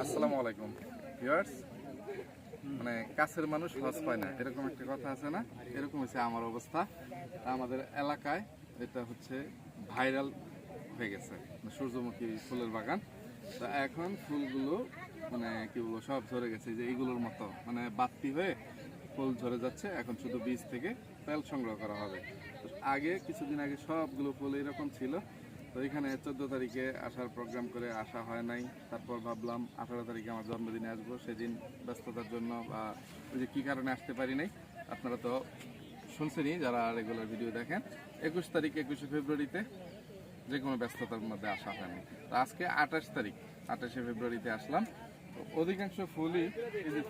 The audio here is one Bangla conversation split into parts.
আসসালামু আলাইকুম ভিউয়ার্স মানে কাছের মানুষ হজ পায় না, এরকম একটা কথা আছে না? এরকম হচ্ছে আমার অবস্থা। আমাদের এলাকায় এটা হচ্ছে ভাইরাল হয়ে গেছে মানে সূর্যমুখী ফুলের বাগান। তা এখন ফুলগুলো মানে কি বলব, সব ঝরে গেছে যে এইগুলোর মতো মানে বাতি হয়ে ফুল ঝরে যাচ্ছে। এখন শুধু বীজ থেকে তেল সংগ্রহ করা হবে। আগে কিছুদিন আগে সবগুলো ফুল এরকম ছিল তো এখানে চোদ্দ তারিখে আসার প্রোগ্রাম করে আসা হয় নাই। তারপর ভাবলাম আঠারো তারিখে আমার জন্মদিনে আসব। সেদিন ব্যস্ততার জন্য বা ওই যে কী কারণে আসতে পারি নাই আপনারা তো শুনছেনই যারা রেগুলার ভিডিও দেখেন। একুশ তারিখ একুশে ফেব্রুয়ারিতে যে কোনো ব্যস্ততার মধ্যে আসা হয়নি তো আজকে আঠাশ তারিখ আঠাশে ফেব্রুয়ারিতে আসলাম। তো অধিকাংশ ফুলই এই যে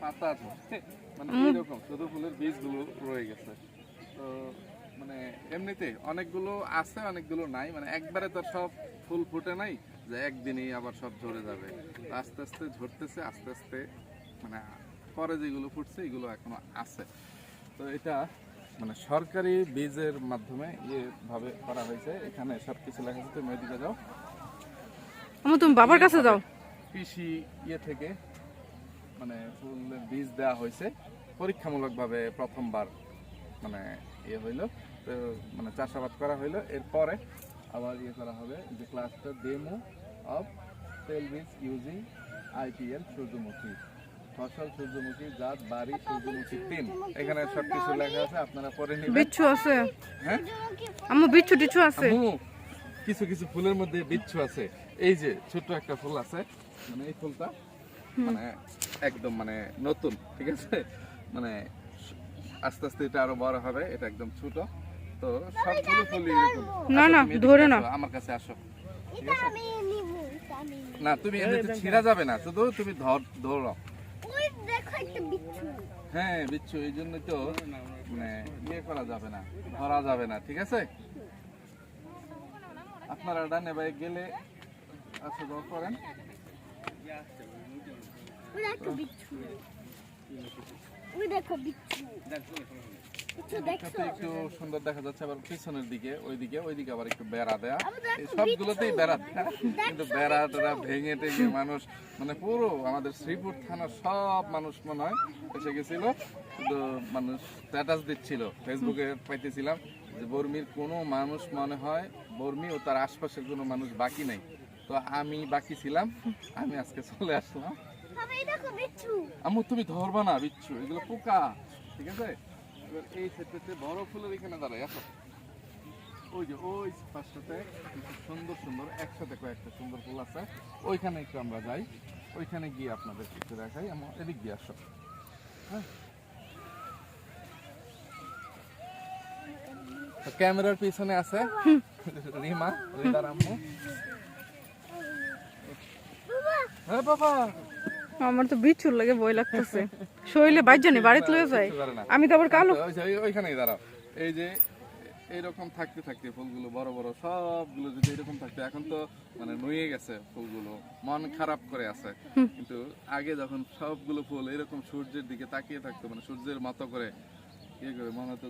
পাতা ধরছে মানে এরকম শুধু ফুলের বীজগুলো রয়ে গেছে। তো মানে এমনিতে অনেকগুলো আছে অনেকগুলো নাই। মানে একবারে তো সব ফুল ফুটে নাই যে একদিনেই আবার সব ঝরে যাবে। আস্তে আস্তে ঝরতেছে আস্তে আস্তে মানে পরে যেগুলো ফুটছে এগুলো এখনও আছে। তো এটা মানে সরকারি বীজের মাধ্যমে ইয়ে ভাবে করা হয়েছে। এখানে সব কিছু লেখা আছে তুমি ওইদিকে যাও। আমার তুমি বাবার কাছে যাও। কৃষি ইয়ে থেকে মানে ফুলের বীজ দেওয়া হয়েছে। পরীক্ষামূলকভাবে প্রথমবার মানে ইয়ে হইল। তো মানে চাষাবাদ করা হইল। এরপরে আবার ইয়ে করা হবে যে ক্লাসটা ডেমো অফ তেল বীজ ইউজিং আইপিএল সূর্যমুখী। ফসল সূর্যমুখী জাত বাড়ি সূর্যমুখী তিন। এখানে সব কিছু লেখা আছে আপনারা পরে নিবেন। বিচ্ছু আছে। হ্যাঁ? আমার বিচ্ছু টিচ্ছু আছে। কিছু কিছু ফুলের মধ্যে বিচ্ছু আছে। এই যে ছোট্ট একটা ফুল আছে মানে এই ফুলটা মানে একদম মানে নতুন ঠিক আছে? মানে আস্তে আস্তে এটা আরও বড় হবে এটা একদম ছোট। তো সবগুলো ফুলই এরকম না, আচ্ছা, না, তুমি ধরে না। আমার কাছে আসো। এটা আমি নিব এটা আমি নিব। না তুমি এমনিতে ছিঁড়া যাবে না শুধু তুমি ধর ধরো। ওই দেখো একটা বিচ্ছু। হ্যাঁ বিচ্ছু এই জন্য তো মানে ইয়ে করা যাবে না ধরা যাবে না ঠিক আছে? আপনারা ডানে বাই গেলে আচ্ছা দর করেন। ওই একটা বিচ্ছু। ওই দেখো বিচ্ছু। একটু সুন্দর দেখা যাচ্ছে আবার পিছনের দিকে ওইদিকে ওইদিকে আবার একটু বেড়া দেয়া। সবগুলোতেই বেড়া দেয়া। কিন্তু বেড়া টেড়া ভেঙে টেঙে মানুষ মানে পুরো আমাদের শ্রীপুর থানার সব মানুষ মনে হয় এসে গেছিল। শুধু মানুষ স্ট্যাটাস দিচ্ছিল। ফেসবুকে পাইতেছিলাম যে বর্মির কোনো মানুষ মনে হয় বর্মি ও তার আশপাশের কোনো মানুষ বাকি নাই। তো আমি বাকি ছিলাম আমি আজকে চলে আসলাম। আমি তুমি ধরবা না বিচ্ছু এগুলো পোকা ঠিক আছে? এবার এই ক্ষেত্রে বড় ফুলের এখানে দাঁড়ায় আসো। ওই যে ওই পাশটাতে কিছু সুন্দর সুন্দর একসাথে কয়েকটা সুন্দর ফুল আছে। ওইখানে একটু আমরা যাই ওইখানে গিয়ে আপনাদের কিছু দেখাই। আমার এদিক দিয়ে আসো। হ্যাঁ। ক্যামেরার পিছনে আছে রিমা রিদার আম্মু। হ্যাঁ বাবা। আমার তো বিচ্ছুর লাগে ভয় লাগতেছে। শরীরে বাইর জানি বাড়িতে লয়ে যায়। আমি তো আবার কালো। ওইখানেই দাঁড়াও। এই যে এইরকম থাকতে থাকতে ফুলগুলো বড় বড় সবগুলো যদি এরকম থাকতো এখন তো মানে নুয়ে গেছে ফুলগুলো। মন খারাপ করে আছে। কিন্তু আগে যখন সবগুলো ফুল এরকম সূর্যের দিকে তাকিয়ে থাকতো মানে সূর্যের মতো করে ইয়ে করে মনে হতো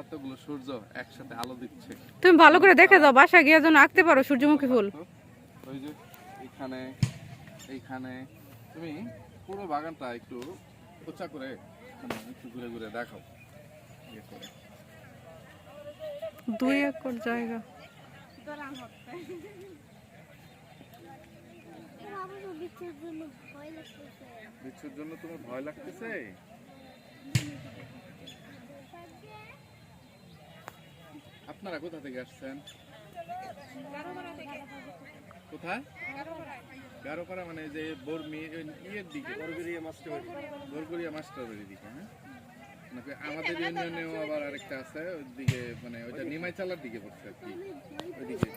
এতগুলো সূর্য একসাথে আলো দিচ্ছে। তুমি ভালো করে দেখে যাও বাসা গিয়ে যেন আঁকতে পারো সূর্যমুখী ফুল। ওই যে এইখানে এইখানে তুমি পুরো বাগানটা একটু উঁচা করে মানে একটু ঘুরে ঘুরে দেখাও। ইয়ে দুই একর জায়গা। বিচ্ছুর জন্য তোমার ভয় লাগতেছে? আপনারা কোথা থেকে আসছেন? কোথায়? গারোপাড়া মানে যে বর্মি ইয়ের দিকে বরগরিয়া মাস্টার বরগরিয়া মাস্টার বাড়ির দিকে। হ্যাঁ? নাকি আমাদের ইউনিয়নেও আবার আরেকটা আছে ওই দিকে মানে ওইটা নিমাই চালার দিকে পড়ছে আর কি। ওইদিকে।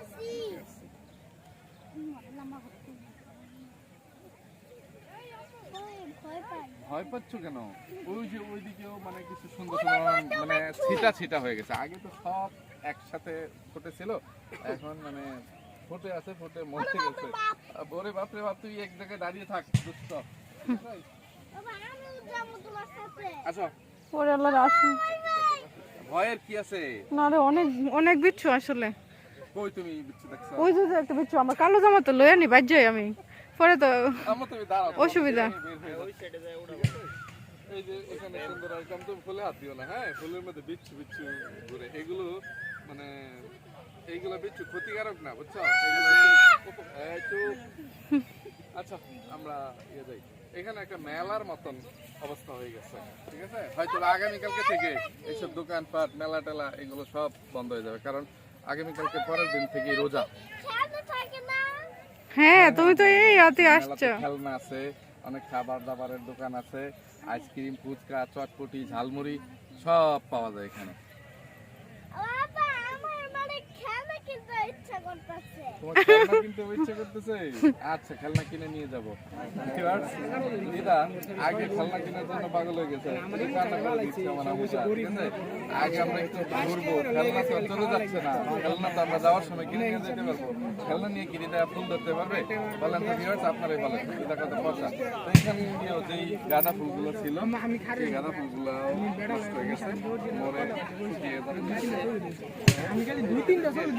ভয় পাচ্ছ কেন? ওই যে ওইদিকেও মানে কিছু সুন্দর সুন্দর মানে ছিটা ছিটা হয়ে গেছে। আগে তো সব একসাথে ফুটেছিল এখন মানে ফুটে আছে ফুটে মরতে গেছে। ওরে বাপরে বাপ তুই এক জায়গায় দাঁড়িয়ে থাক দুষ্ট বাবা আমিও যাব তোমার সাথে। ওরে আল্লাহ আসুন। ভয়ের কি আছে? না রে অনেক অনেক বিচ্ছু আসলে। কই তুমি বিচ্ছু দেখছ? ওই যে একটা বিচ্ছু আমার কালো জামা তো লয়ে নি যাই আমি। পরে তো আমার তুমি দাঁড়াও অসুবিধা। এই যে এখানে সুন্দর আইটেম তো ফুলে হাত দিও না হ্যাঁ? ফুলের মধ্যে বিচ্ছু বিচ্ছু ঘুরে। এগুলো মানে এইগুলো বিচ্ছু ক্ষতিকারক না বুঝছ। আচ্ছা আমরা ইয়ে যাই। এখানে একটা মেলার মতন অবস্থা হয়ে গেছে ঠিক আছে? হয়তো আগামীকালকে থেকে এইসব দোকানপাট মেলা টেলা এগুলো সব বন্ধ হয়ে যাবে। কারণ আগামীকালকে পরের দিন থেকে রোজা। হ্যাঁ তুমি তো এই মেলাতে আসছো। খেলনা আছে অনেক খাবার দাবারের দোকান আছে আইসক্রিম ফুচকা চটপটি ঝালমুড়ি সব পাওয়া যায় এখানে বাবা আমার মানে খেলনা কিনতে ইচ্ছা করতেছে। তোমার খেলনা কিনতে ইচ্ছে করতেছে? আচ্ছা খেলনা কিনে নিয়ে যাব। দিদা আগে খেলনা কেনার জন্য পাগল হয়ে গেছে। কান্না করে দিচ্ছে আমার আম্মুটা, আগে আমরা একটু ঘুরবো খেলনা তো চলে যাচ্ছে না। খেলনা তো আমরা যাওয়ার সময় কিনে নিয়ে যেতে পারব। খেলনা নিয়ে কি দিদা ফুল ধরতে পারবে? বলেন তো ভিউয়ার্স আপনারাই বলেন দিদা কত পয়সা তো এখানে গিয়েও যেই গাঁদা ফুলগুলো ছিল সেই গাঁদা ফুলগুলো নষ্ট হয়ে গেছে। মরে আমি খালি দুই তিনটা ছবি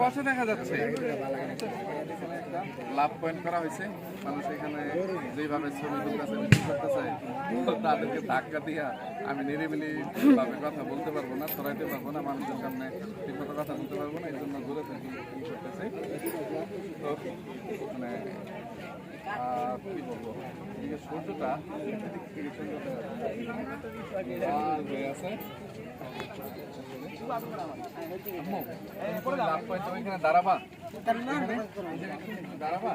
পাশে দেখা যাচ্ছে। লাভ পয়েন্ট করা হয়েছে। মানুষ এখানে যেভাবে ছবি করতেছে, তাদেরকে ধাক্কা দিয়া আমি নিরিবিলি কথা বলতে পারব না, ছড়াইতে পারব না, মানুষের সামনে ঠিক কথা বলতে পারব না, এই জন্য দূরে থেকে ই করতেছে তো মানে কি বলব? এদিকে সূর্যটা দাঁড়াবা। দাঁড়াবা।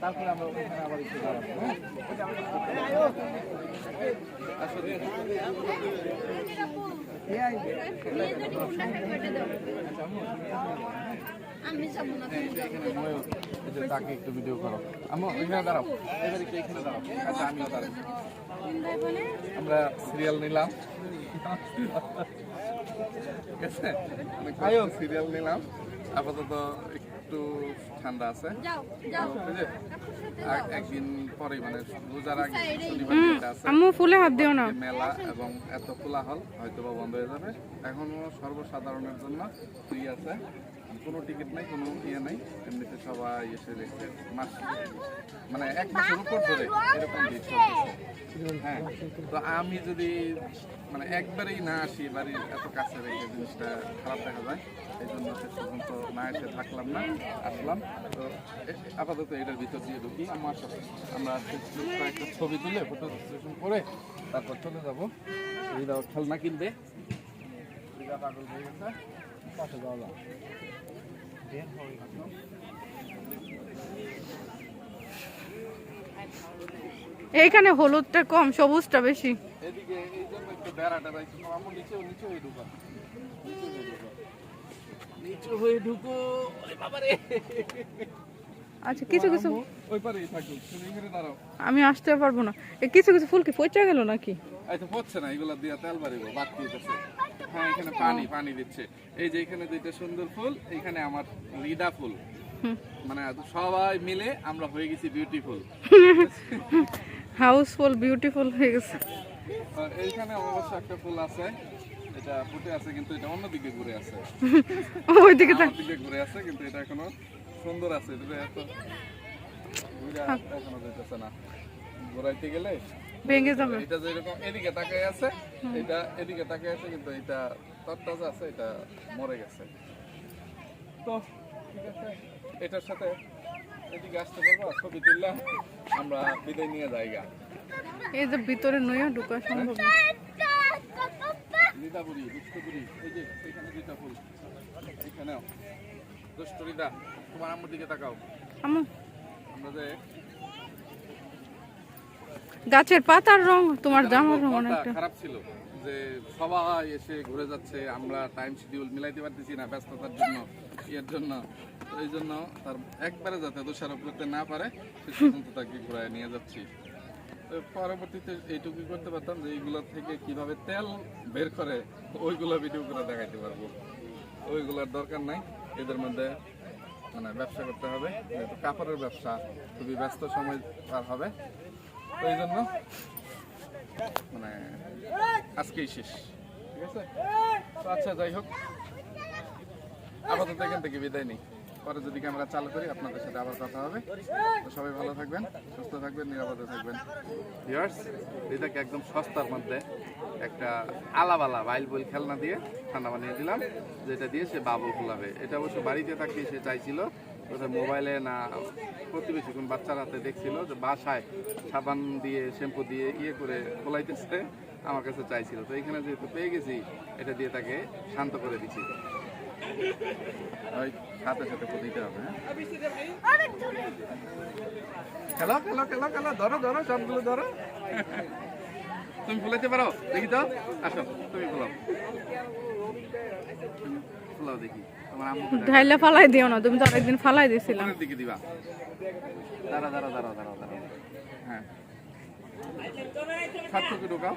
তারপরে আমরা ওইখানে আবার একটু দাঁড়াবো হ্যাঁ? আমি তাকে একটু ভিডিও করো দাঁড়াও এবার একটু এখানে দাঁড়াও আচ্ছা আমিও দাঁড়াই আমরা সিরিয়াল নিলাম ঠিক আছে সিরিয়াল নিলাম আপাতত একটু ঠান্ডা আছে। একদিন পরে মানে রোজার আগে আম্মু ফুলে হাত দিও না। মেলা এবং এত কোলাহল হয়তো বা বন্ধ হয়ে যাবে। এখনও সর্বসাধারণের জন্য ফ্রি আছে। কোনো টিকিট নাই কোনো ইয়ে নাই। এমনিতে সবাই এসে দেখছে। মাস মানে এক মাসের উপর ধরে এরকম হ্যাঁ তো আমি যদি মানে একবারেই না আসি বাড়ির এত কাছে রেখে জিনিসটা খারাপ দেখা যায় এই জন্য শেষ পর্যন্ত না এসে থাকলাম না আসলাম। তো আপাতত এটার ভিতর দিয়ে ঢুকি। আমার সাথে আমরা কয়েকটা ছবি তুলে ফটো সেশন করে তারপর চলে যাব। এই খেলনা কিনবে। পাগল হয়ে গেছে। পাশে যাওয়া যাক। এইখানে হলুদটা কম সবুজটা বেশি। এদিকে এই জন্য একটু বেড়াটা নিচেও নিচে ঢুকা। নিচে হয়ে ঢুকো। ওই বাবারে। আচ্ছা কিছু কিছু। ওই পারেই থাকুক তুমি এখানে দাঁড়াও। আমি আসতে পারব না। এই কিছু কিছু ফুল কি পচা গেল নাকি? তো হচ্ছে না এগুলা দিয়া তেল বাড়িব বাড়তি হইতেছে হ্যাঁ এখানে পানি পানি দিচ্ছে। এই যে এখানে দুইটা সুন্দর ফুল এখানে আমার রিডা ফুল। মানে সবাই মিলে আমরা হয়ে গেছি বিউটিফুল হাউসফুল বিউটিফুল হয়ে গেছে। এইখানে অবশ্য একটা ফুল আছে। এটা ফুটে আছে কিন্তু এটা ঘুরে আছে। দিকে ঘুরে আছে কিন্তু এটা এখনও সুন্দর আছে এটা এত এখনও যেতেছে না। ঘুরাইতে গেলে ভেঙে যাবে। এটা যেরকম এদিকে তাকায় আছে এটা এদিকে তাকায় আছে কিন্তু এটা তরতাজা আছে এটা মরে গেছে। তো ঠিক আছে এটার সাথে এদিকে আসতে পারব ছবি তুললাম আমরা বিদায় নিয়ে যাইগা। এই যে ভিতরে নয়া ঢুকা সম্ভব না। নিদাপুরি দুষ্টপুরি এই যে এখানে দুইটা ফুল এখানেও। দুষ্টরিদা তোমার আম্মুর দিকে তাকাও। আমরা যে গাছের পাতার রং তোমার জামার রং অনেকটা খারাপ ছিল যে সবাই এসে ঘুরে যাচ্ছে আমরা টাইম শিডিউল মিলাইতে পারতেছি না ব্যস্ততার জন্য এর জন্য। এই জন্য তার একবারে যাতে দোষারোপ করতে না পারে সে পর্যন্ত তাকে ঘুরায় নিয়ে যাচ্ছি। পরবর্তীতে এইটুকুই করতে পারতাম যে এইগুলো থেকে কীভাবে তেল বের করে ওইগুলো ভিডিও করে দেখাইতে পারব। ওইগুলোর দরকার নাই। এদের মধ্যে মানে ব্যবসা করতে হবে। যেহেতু কাপড়ের ব্যবসা, খুবই ব্যস্ত সময় পার হবে। তো এই জন্য মানে আজকেই শেষ। ঠিক আছে? আচ্ছা যাই হোক। আপাতত এখান থেকে বিদায় নেই। পরে যদি ক্যামেরা চালু করি, আপনাদের সাথে আবার কথা হবে। তো সবাই ভালো থাকবেন, সুস্থ থাকবেন, নিরাপদে থাকবেন। ভিউয়ার্স এটাকে একদম সস্তার মধ্যে একটা আলাবালা বাইল বইল খেলনা দিয়ে ঠান্ডা বানিয়ে দিলাম, যেটা দিয়ে সে বাবল খোলাবে এটা অবশ্য বাড়িতে থাকতে সে চাইছিল মোবাইলে না প্রতিবেশী কোন বাচ্চার হাতে দেখছিল যে বাসায় সাবান দিয়ে, শ্যাম্পু দিয়ে ইয়ে করে খোলাইতেছে আমার কাছে চাইছিল। তো এখানে যেহেতু পেয়ে গেছি, এটা দিয়ে তাকে শান্ত করে দিছি। ওই সাথে সাথে দিতে হবে খেলো খেলো খেলো খেলো ধরো ধরো সবগুলো ধরো। তুমি ফুলাইতে পারো? দেখি তো। আসো তুমি ফুলাও। ফুলাও দেখি তোমার ঢাইলা ফালাই দিও না তুমি তো আরেকদিন ফালাই দিয়েছিলাম দিকে দিবা। দাঁড়া দাঁড়া দাঁড়া দাঁড়া দাঁড়া হ্যাঁ। সাত ঢোকাও।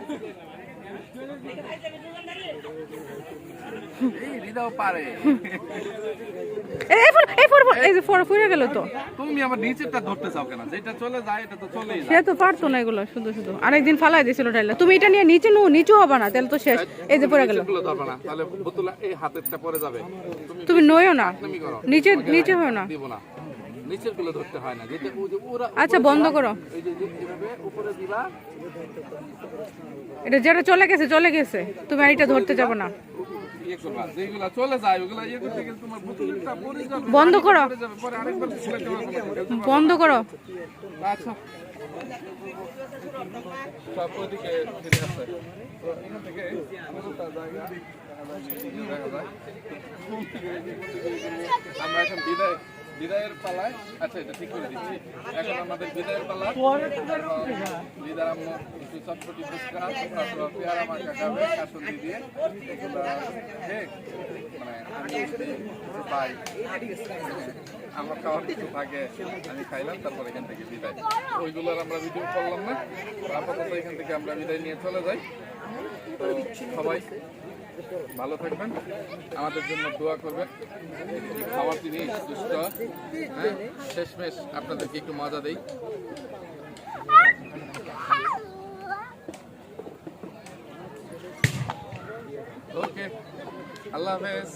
এই হৃদয় পারে এই এই ফোর- এই ফোর- এই যে ফোর ফুরে গেল তো। তুমি আমার নিচেরটা ধরতে চাও কেন? যেটা চলে যায় এটা তো চলেই সে তো পারতো না এগুলো শুধু শুধু। আরেকদিন ফালাই দিয়েছিল তুমি এটা নিয়ে নিচে নো নিচু হবে না তাহলে তো শেষ। এই যে পড়ে গেল। নিচেরগুলো ধরবে না তাহলে বোতলা এই হাতেরটা পরে যাবে। তুমি নইও না নিচে নিচে হয় না। দিব না। নিচেরগুলো ধরতে হয় না যেটা ওরা আচ্ছা বন্ধ করো। এই যে যে উপরে দিবা এটা যেটা চলে গেছে চলে গেছে। তুমি এটা ধরতে যাবে না। ইয়ে ইয়ে বন্ধ করো। না। বন্ধ করো। আচ্ছা। সব ওইদিকে ফিরে তো এখান থেকে জায়গা আমরা এখন বিদায় বিদায়ের পালায়। আচ্ছা এটা ঠিক করে দিচ্ছি। এখন আমাদের বিদায়ের পালা। বিদায় আম্মু একটু চটপটি ফুচকা তারপর পেয়ারা মাখা খাবে কাসন্দি দিয়ে। এগুলো খেয়ে মানে আমি কিছু পাই আমার খাওয়ার কিছু থাকে আমি খাইলাম, তারপর এখান থেকে বিদায়। ওইগুলোর আমরা ভিডিও করলাম না। আপাতত এখান থেকে আমরা বিদায় নিয়ে চলে যাই। তো সবাই ভালো থাকবেন। আমাদের জন্য দোয়া করবেন। খাওয়ার জিনিস দুষ্ট। হ্যাঁ? শেষমেশ আপনাদেরকে একটু মজা দেই। ওকে আল্লাহ হাফেজ।